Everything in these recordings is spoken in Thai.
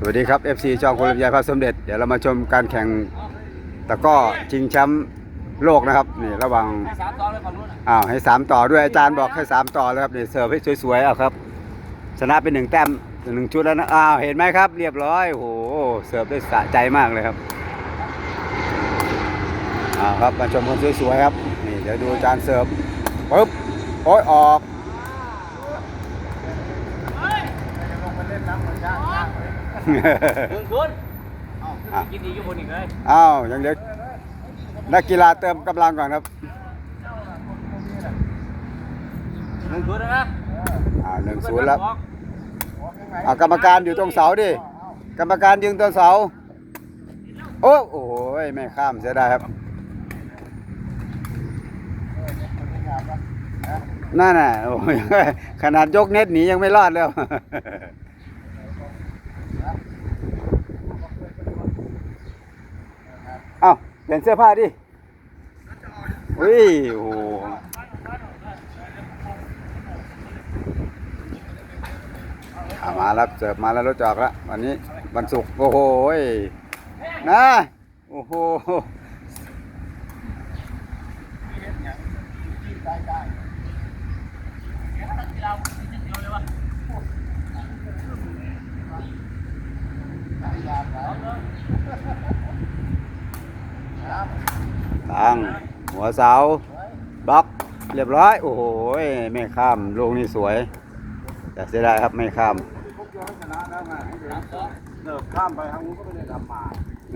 สวัสดีครับ FC จองคนลำไยพระสมเด็จ เดี๋ยวเรามาชมการแข่งตะกร้อชิงแชมป์โลกนะครับนี่ระหว่างสามต่อเลยฝั่งนู้นอ้าวให้สามต่อด้วยอาจารย์บอกให้สามต่อเลยครับนี่เสิร์ฟให้สวยๆเอาครับ ชนะเป็นหนึ่งแต้มหนึ่งชุดแล้วนะอ้าวเห็นไหมครับ เรียบร้อยโอ้โหเสิร์ฟได้สะใจมากเลยครับอ้าวครับมาชมคนสวยๆครับนี่เดี๋ยวดูอาจารย์เสิร์ฟปึ๊บโอ้ยออก หนึ่งศูนย์เอากินดีอยู่บนอีกเลยอ้าวยังเด็กนักกีฬาเติมกำลังก่อนครับหนึ่งศูนย์นะอ่าหนึ่งศูนย์แล้วอ่ากรรมการอยู่ตรงเสาดิ กรรมการยืนตรงเสา โอ้โอยไม่ข้ามเสียดายครับนั่นน่ะโอ้ยขนาดยกเน็ตหนียังไม่รอดแล้ว เปลี่ยนเสื้อผ้าดิอุ้ยโอ้มาแล้วเสิร์ฟมาแล้วรถจอกแล้ววันนี้วันศุกร์โอ้โหยนะโอ้โห ตั้งหัวเสาบล็อกเรียบร้อย โอ้โหไม่ข้ามลูกนี่สวย แต่เสียดายครับไม่ข้ามเดินข้ามไปทางนู้นก็ไม่ได้ทำมา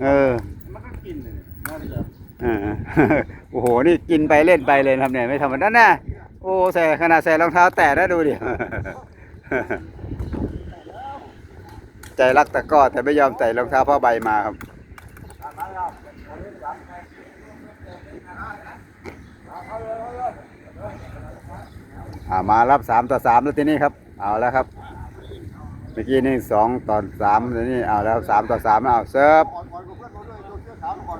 เออมันก็กินเลยนั่นเลยโอ้โห นี่กินไปเล่นไปเลยครับเนี่ยไม่ธรรมดานะโอ้ใส่ขนาดใส่รองเท้าแตะได้ดูดิใจรักตะก้อแต่ไม่ยอมใส่รองเท้าผ้าใบมาครับ อ่ามารับสามต่อสามแล้วทีนี้ครับ เอาแล้วครับ เมื่อกี้นี่สองต่อสามทีนี้เอาแล้วสามต่อสามเอาเซิร์ฟก่อนก่อนกับเพื่อนเราด้วยตัวเสื้อขาวก่อน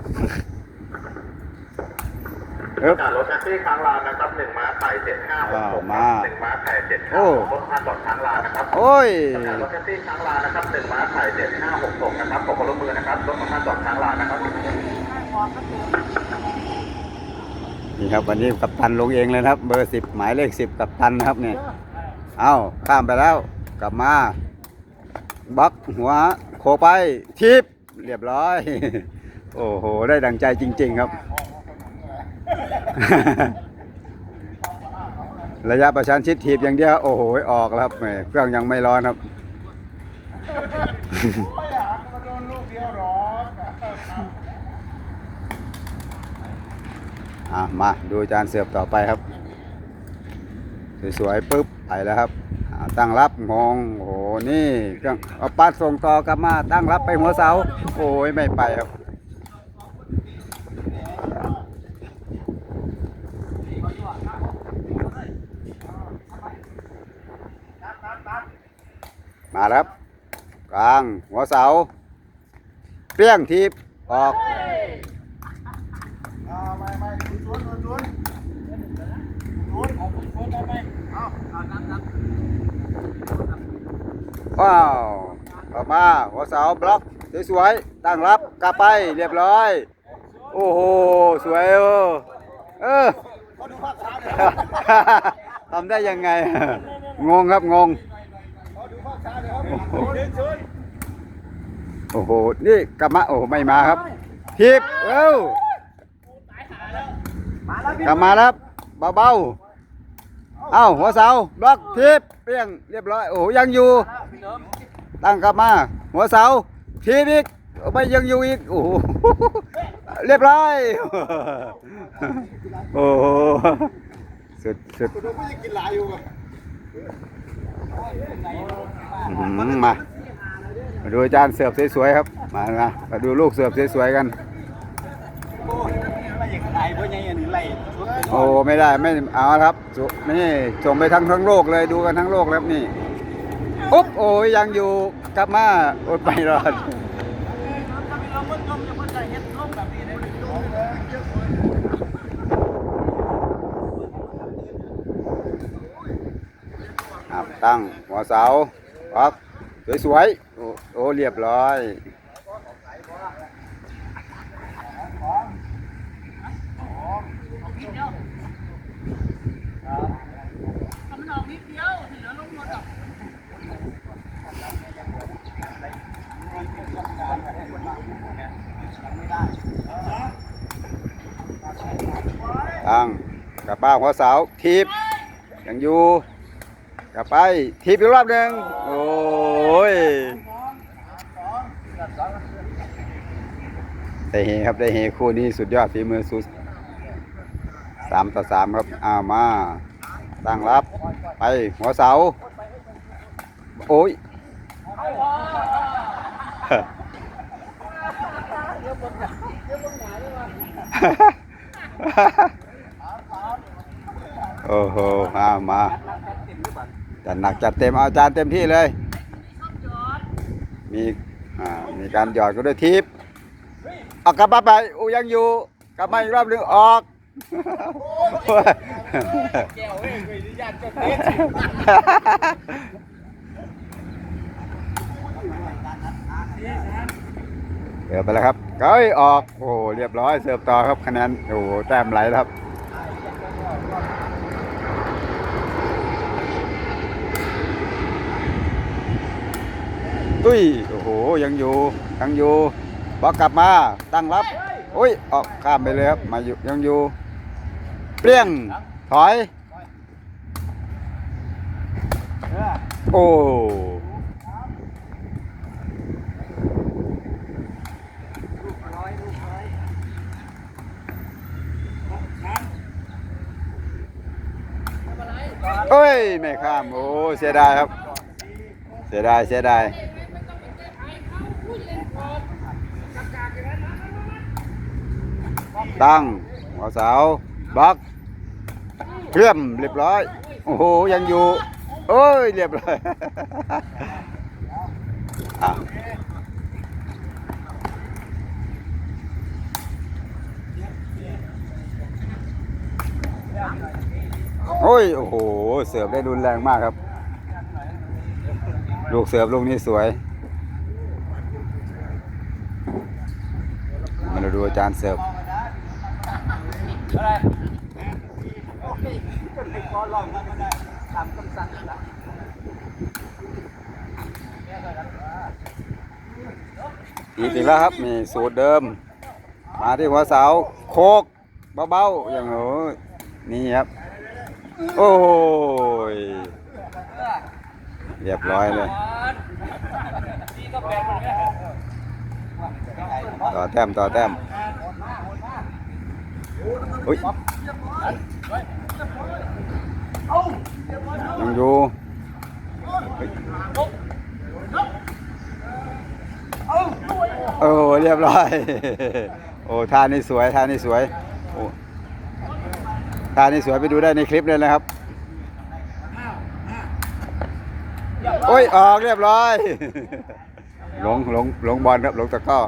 เอ๊บจากรถแท็กซี่ค้างลานนะครับหนึ่งม้าไข่เจ็ดห้าหกอ้าวหกมาหนึ่งม้าไข่เจ็ดโอ้ห้าหกรถมาจอดค้างลานนะครับโอ้ยจากรถแท็กซี่ค้างลานนะครับหนึ่งม้าไข่เจ็ดห้าหกหกนะครับขอความร่วมมือนะครับรถมาจอดค้างลานนะครับ นี่ครับวันนี้กัปตันลงเองเลยครับ เบอร์สิบหมายเลขสิบกัปตันนะครับเนี่ยเอาข้ามไปแล้ว กลับมาบล็อกหัวโคไปทิปเรียบร้อย โอ้โห ได้ดังใจจริง ๆ ครับ ระยะประชันชิดถีบอย่างเดียว โอ้โห ออกแล้วครับเครื่องยังไม่ร้อนครับ มาโดนลูกเดียวหร อะมาดูจานเสิร์ฟต่อไปครับ สวยๆปุ๊บไปแล้วครับตั้งรับงงโอ้โหนี่เครื่องเอาปัดส่งต่อกลับมาตั้งรับไปหัวเสา โอ้ยไม่ไปครับมาแล้วครับ กลางหัวเสาเปรี้ยงทีบออก อ่าไม่ไม่คุณชวนคุณชวนชวนเอาคุณชวนได้ไหมเอา ว้าวออกมาหัวเสาบล็อกสวยๆตั้งรับกลับไปเรียบร้อย โอ้โหสวยเออเออทำได้ยังไง งงครับงงโอ้โห นี่กลับมาโอ้ไม่มาครับทิปเอ้ากลับมาแล้วครับเบาๆ เอ้าหัวเสาบล็อกทิปเปี้ยงเรียบร้อยโอ้ยังอยู่ ตั้งกลับมา หัวเสาทีบอีกไม่ยังอยู่อีกโอ้โหเรียบร้อยโอ้โหสุดสุดมามาดูอาจารย์เสิร์ฟสวยๆครับมามามาดูลูกเสิร์ฟสวยๆกันโอ้ยไม่ยังไล่เพราะยังอย่างนี้ไล่ชุดไปโอ้ไม่ได้ไม่เอาครับสุนี่ส่งไปทั้งทั้งโลกเลยดูกันทั้งโลกแล้วนี่ปุ๊บโอ้ยยังอยู่กลับมาอดไม่รอดตั้งหัวเสาปักสวยๆโอ้โอ้โอ้เรียบร้อย มันออกนิดเดียวที่เหลือลงหมดอะ ตั้งกลับบ้าหัวเสาทีบยังอยู่กลับไปทีบอีกรอบหนึ่งโอ้ยได้เฮครับได้เฮคู่นี้สุดยอดฝีมือสุดสามต่อสามครับเอามาตั้งรับไปหัวเสา โอ้ย โอ้โหมามาจัดหนักจัดเต็มเอาจานเต็มที่เลย มีอ่ามีการหยอดก็ด้วยทิปเอากลับมาไปอูยังอยู่กลับมาอีกรอบหนึ่งออกเว้ยเคยญาติเจ้าเต้เสิร์ฟไปแล้วครับก้อยออกโอ้เรียบร้อยเสิร์ฟต่อครับคะแนนโอ้แต้มไหลครับ ตุ้ยโอ้โหยังอยู่ยังอยู่บอกลับมาตั้งรับอุ้ยออกข้ามไปเลยครับมาอยู่ยังอยู่เปรี้ยงถอย โอ้เอ้ย ไม่ข้าม โอ้ เสียดายครับ เสียดาย เสียดาย ตั้งหัวเสาบล็อกเคลื่อมเรียบร้อย โอ้โห ยังอยู่เอ้ย เรียบร้อยอะโอ้ย โอ้โห เสิร์ฟได้รุนแรงมากครับ ลูกเสิร์ฟลูกนี้สวย มาดูอาจารย์เสิร์ฟ อะไรไอ้คอลองมันได้ตามคำสั่งละอีกอีกแล้วครับนี่สูตรเดิม มาที่หัวเสาโคกเบาๆอย่างโอ้ยนี่ครับ โอ้ยเรียบร้อยเลยนี่ก็แปลงมันเนี่ยต่อแต้มต่อแต้ม อุ้ยยังอยู่เฮ้ยโอ้เรียบร้อย โอ้ท่านี่สวยท่านี่สวยโอ้ท่านี่สวยไปดูได้ในคลิปเลยนะครับโอ้ยออกเรียบร้อยหลงหลงหลงบอลครับหลงตะก้อ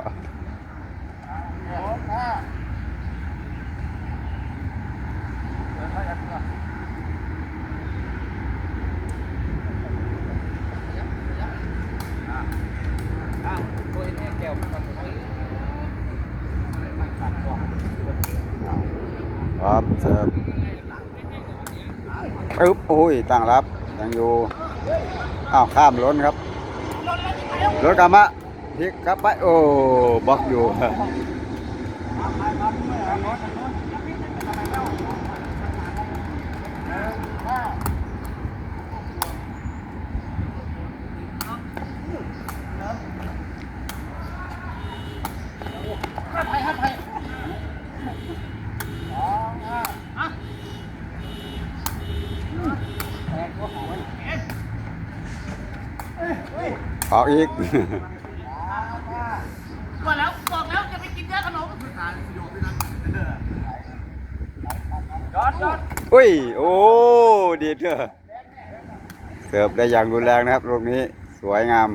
ตัวเองแก้วมัน ครับเสิร์ฟ ปึ๊บโอ้ยตั้งรับยังอยู่อ้าวข้ามล้นครับรถกลับมาพลิกกลับไปโอ้บล็อกอยู่ ออกอีกว่าแล้วบอกแล้วจะไปกินเยอะขนมจอดจอดอุ้ย โอ้ ดีเถอะเสิร์ฟได้อย่างรุนแรงนะครับลูกนี้ สวยงาม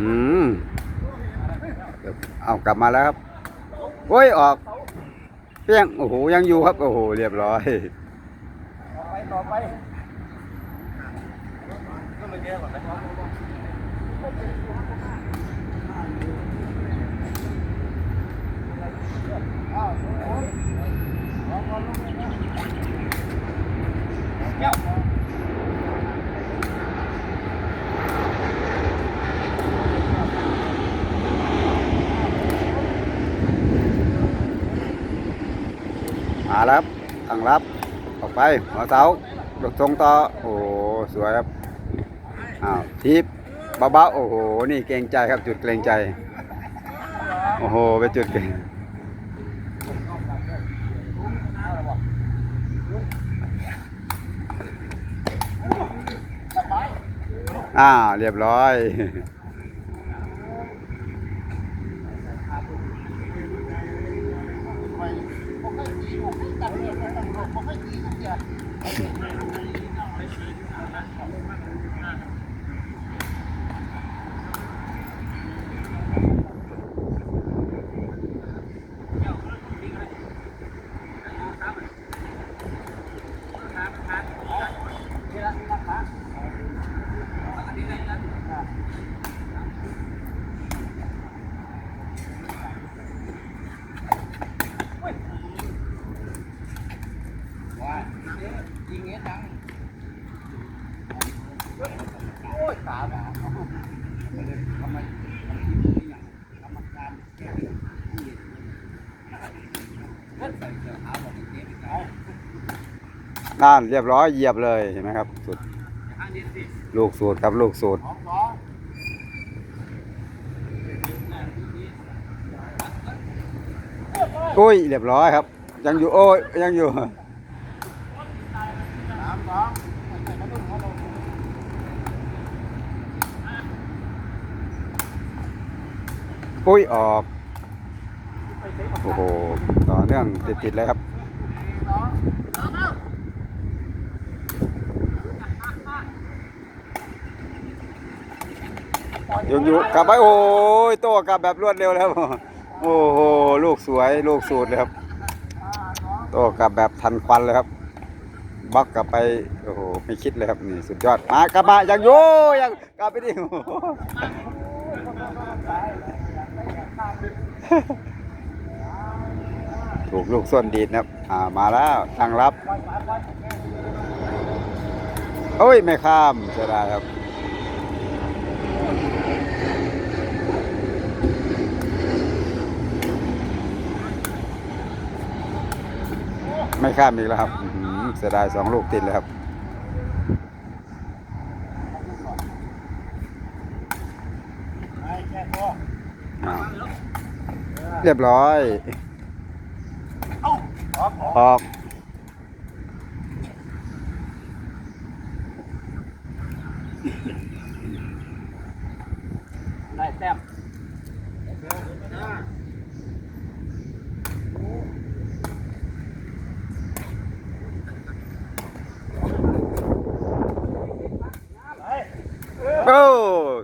อืมเอากลับมาแล้วครับ โอ้ยออกเปี้ยงโอ้โหยังอยู่ครับ โอ้โห เรียบร้อยาแล้วครับตั้งรับ ออกไปหัวเสาดกทรงต่อ โอ้โสวยครับ อ้าวทิปเบาๆโอ้โห นี่เกรงใจครับจุดเกรงใจ โอ้โหไปจุดเกรงอ้าวเรียบร้อย ยิงเงี้ยจัง โอ้ยขาแบบทำไมทำที่นี่อย่างกรรมการแก้ที่ก็ใส่เสื้อขาวบบนี้เจ๊ไปไกลนั่นเรียบร้อยเหยียบเลยเห็นไหมครับสุดข้างนี้สิลูกสูตรครับลูกสูตรสองสองอุ้ยเรียบร้อยครับ ยังอยู่โอ้ยยังอยู่ สามสองใส่กระตุ้นเขาลง อุ้ยออก โอ้โห ต่อเนื่องติดๆเลยครับยังยู่กลับไปโอ้ยโต้กลับแบบรวดเร็วแล้วโอ้โห ลูกสวย ลูกสูตรเลยครับ โต้กลับแบบทันควันเลยครับบล็อกกลับไป โอ้โห ไม่คิดเลยครับ นี่ สุดยอด มากลับมายังยู่ยังกลับไปดิ โอ้โห ถูกลูกส้นดีดนะครับ อ่า มาแล้วตั้งรับ โอ้ย ไม่ข้ามเสียดายครับ ไม่ข้ามอีกแล้วครับเสียดายสองลูกติดเลยครับ ไปแค่ตัว อ่า เรียบร้อยเอ้าออกออกออก ได้แต้มโอ้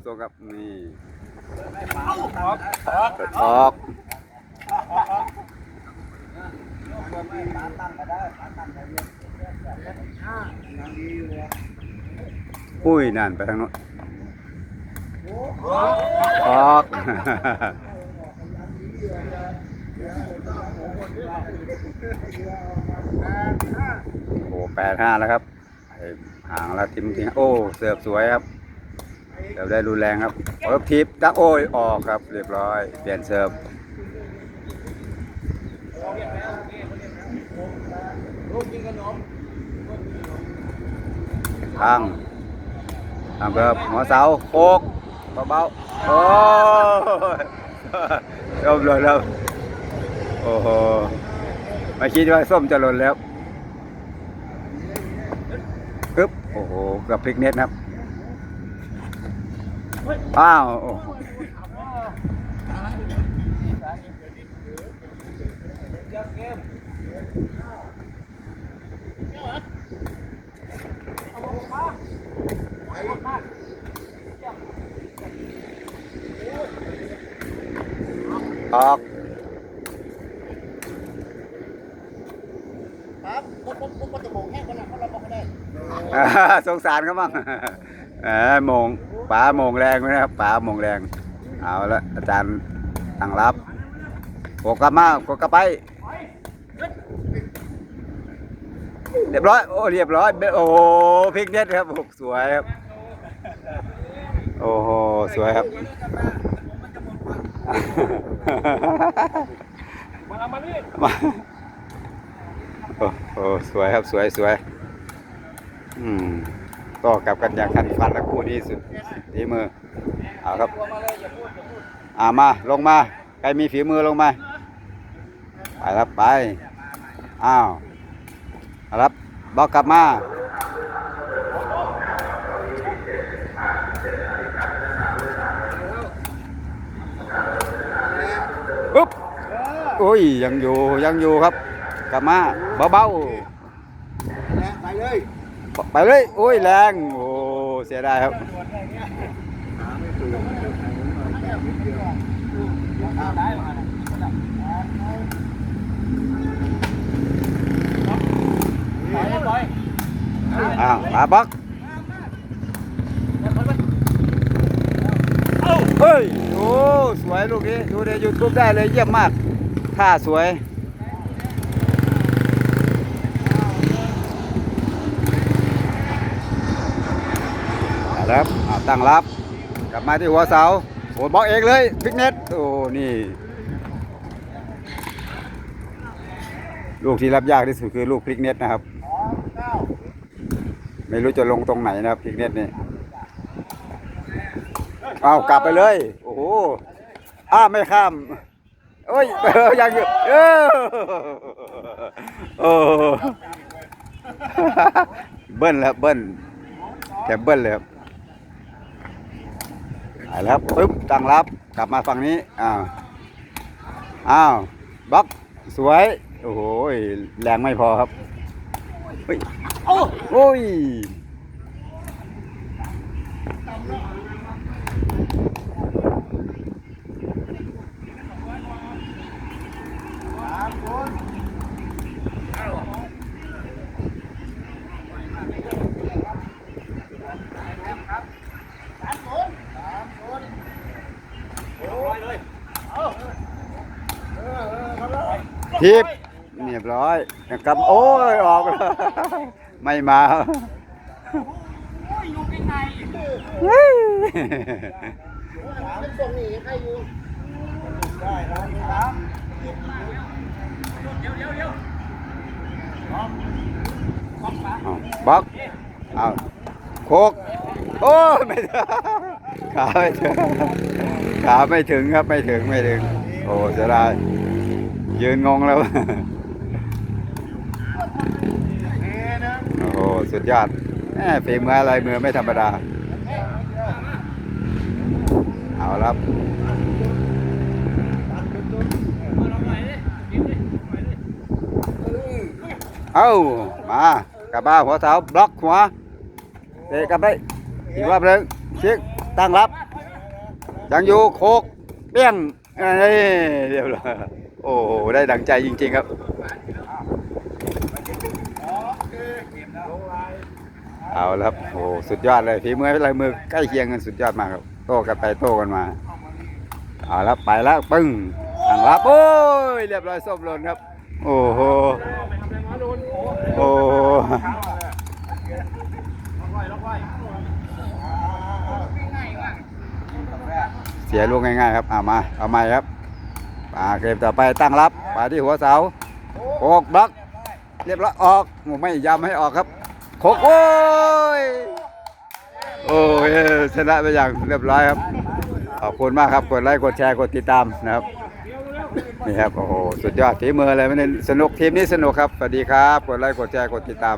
ส่งครับนี่ ออก อุ้ยนั่นไปทางโน้นออกโอ้แปดห้าแล้วครับห่างแล้วทิมทิ้งโอ้ เสิร์ฟสวยครับ เสิร์ฟได้รุนแรงครับเปิดทิปตักโอ้ยออกครับ เรียบร้อย เปลี่ยนเสิร์ฟ ทางทางเบิบหัวเสาโคกเบาๆโอ้ยส้มหล่นแล้วโอ้โหไม่คิดว่าส้มจะหล่นแล้วปึ๊บโอ้โหกับพลิกเน็ตครับอ้าว อ้โหเจ้าเกมออกครับผมผมผมจะโมงแห้งคนละเขาเราบอกไม่ได้อ่าสงสารเขาบ้างเออโมงป๋าโมงแรงไหมนะครับป๋าโมงแรง เอาละอาจารย์ตั้งรับโกกลับมาโกกลับไป เรียบร้อยโอ้เรียบร้อยโอ้โหพลิกเน็ตครับโอ้สวยครับ โอ้โหสวยครับ มามานี่มาโอ้โหสวยครับสวยสวยอืมก็กลับกันอย่างขันฟันและคู่นี้สุดฝีมือเอาครับอ่ามาลงมาใครมีฝีมือลงมาไปครับไปอ้าวรับบอกกลับมา ปุ๊บ โอ้ยยังอยู่ยังอยู่ครับ กลับมาเบาและไปเลยๆไปเลยโอ้ยแรงโอ้เสียดายครับได้มาปล่อยปล่อยอ้าวมาบล็อกเฮ้ยโอ้สวยลูกนี้ดูในยูทูบได้เลยเยี่ยมมาก ท่าสวยเอาละครับตั้งรับ กลับมาที่หัวเสาโอ้บล็อกเองเลยพิกเน็ตโอ้ นี่ ลูกที่รับยากที่สุดคือลูกพลิกเน็ตนะครับ ไม่รู้จะลงตรงไหนนะครับพลิกเน็ตนี่เอากลับไปเลย โอ้โหอ้าไม่ข้าม โอ้ยออยังอยู่เออโอ้เบิ้ลแล้วเบิ้ลแถมเบิ้ลเลยครับไปแล้วครับปึ๊บตั้งรับกลับมาฝั่งนี้อ้าวอ้าวบล็อกสวยโอ้โหแรงไม่พอครับเฮ้ยโอ้ย ทิปเรียบร้อยนะครับโอ้ยออกแล้วไม่มาเฮ้ยเป็นตรงนี้ใครอยู่ได้แล้วครับบล็อกเอาโคกโอ้ยไม่ถึงขาไม่ถึงขาไม่ถึงครับไม่ถึงไม่ถึงโอ้เสียดาย ยืนงงแล้ว โอ้โห สุดยอดแหมฝีมืออะไรมือไม่ธรรมดา เอาละครับเอามากลับบ้าหัวเสาบล็อกหัวเตะกลับไปอีกรอบหนึงเช็คตั้งรับยังอยู่โคกเปี้ยงเอ้ยเรียบร้อย โอ้โหได้ดังใจจริง ๆ ครับเอาละครับโอ้สุดยอดเลยฝีมือลายมือใกล้เคียงกันสุดยอดมากครับโต้กันไปโต้กันมาเอาละไปแล้วปึ้งตั้งรับโอ้ยเรียบร้อยส้มหล่นครับ โอ้โหโอ้เสียลูกง่ายๆครับเอามาเอาใหม่ครับ ป่าเกมต่อไปตั้งรับป่าที่หัวเสาโอกบล็อกเรียบร้อยออกไม่ย้ำให้ออกครับโคกโอ้ยโอ้ยชนะไปอย่างเรียบร้อยครับขอบคุณมากครับกดไลค์กดแชร์กดติดตามนะครับนี่ครับโอ้โหสุดยอดฝีมือเลยไม่ได้สนุกทีมนี้สนุกครับสวัสดีครับกดไลค์กดแชร์กดติดตาม